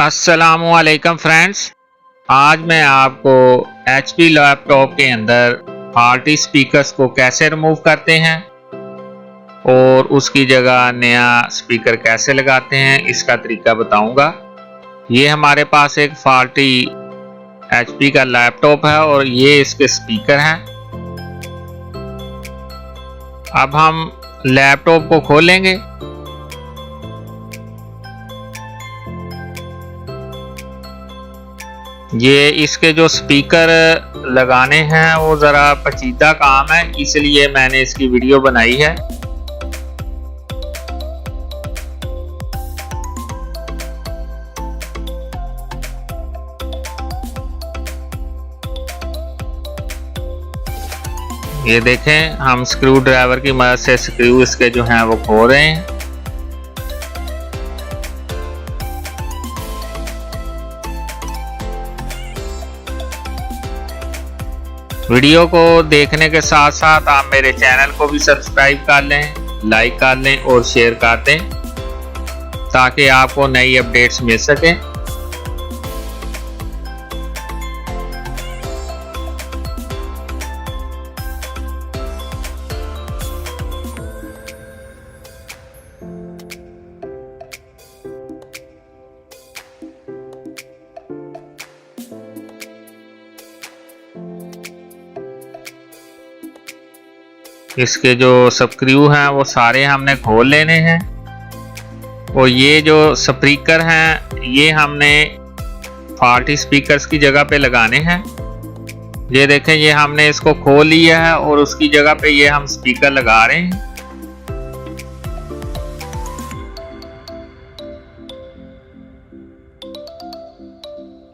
असलकम फ्रेंड्स आज मैं आपको एच पी लैपटॉप के अंदर फाल्टी स्पीकर्स को कैसे रिमूव करते हैं और उसकी जगह नया स्पीकर कैसे लगाते हैं, इसका तरीका बताऊँगा। ये हमारे पास एक फाल्टी एच पी का लैपटॉप है और ये इसके स्पीकर हैं। अब हम लैपटॉप को खोलेंगे। ये इसके जो स्पीकर लगाने हैं, वो ज़रा पचीदा काम है, इसलिए मैंने इसकी वीडियो बनाई है। ये देखें, हम स्क्रू ड्राइवर की मदद से स्क्रू इसके जो हैं, वो खो रहे हैं। वीडियो को देखने के साथ साथ आप मेरे चैनल को भी सब्सक्राइब कर लें लाइक कर लें और शेयर कर दें, ताकि आपको नई अपडेट्स मिल सकें। इसके जो स्क्रू हैं, वो सारे हमने खोल लेने हैं। और ये जो स्पीकर हैं, ये हमने फाल्टी स्पीकर्स की जगह पे लगाने हैं। ये देखें, ये हमने इसको खोल लिया है और उसकी जगह पे ये हम स्पीकर लगा रहे हैं।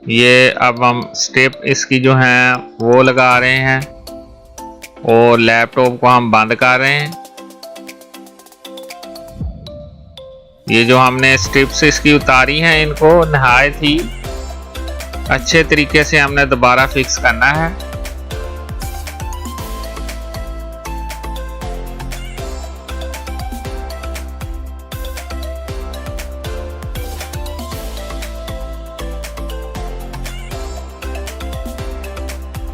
ये अब हम स्टेप इसकी जो हैं, वो लगा रहे हैं। और लैपटॉप को हम बंद कर रहे हैं। ये जो हमने स्ट्रिप्स इसकी उतारी हैं, इनको नहायत ही अच्छे तरीके से हमने दोबारा फिक्स करना है।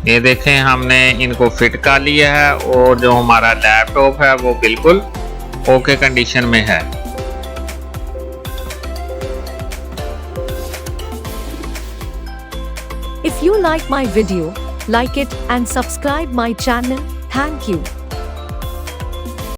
ये देखें, हमने इनको फिट कर लिया है और जो हमारा लैपटॉप है वो बिल्कुल ओके कंडीशन में है। If you like my video like it and subscribe my channel thank you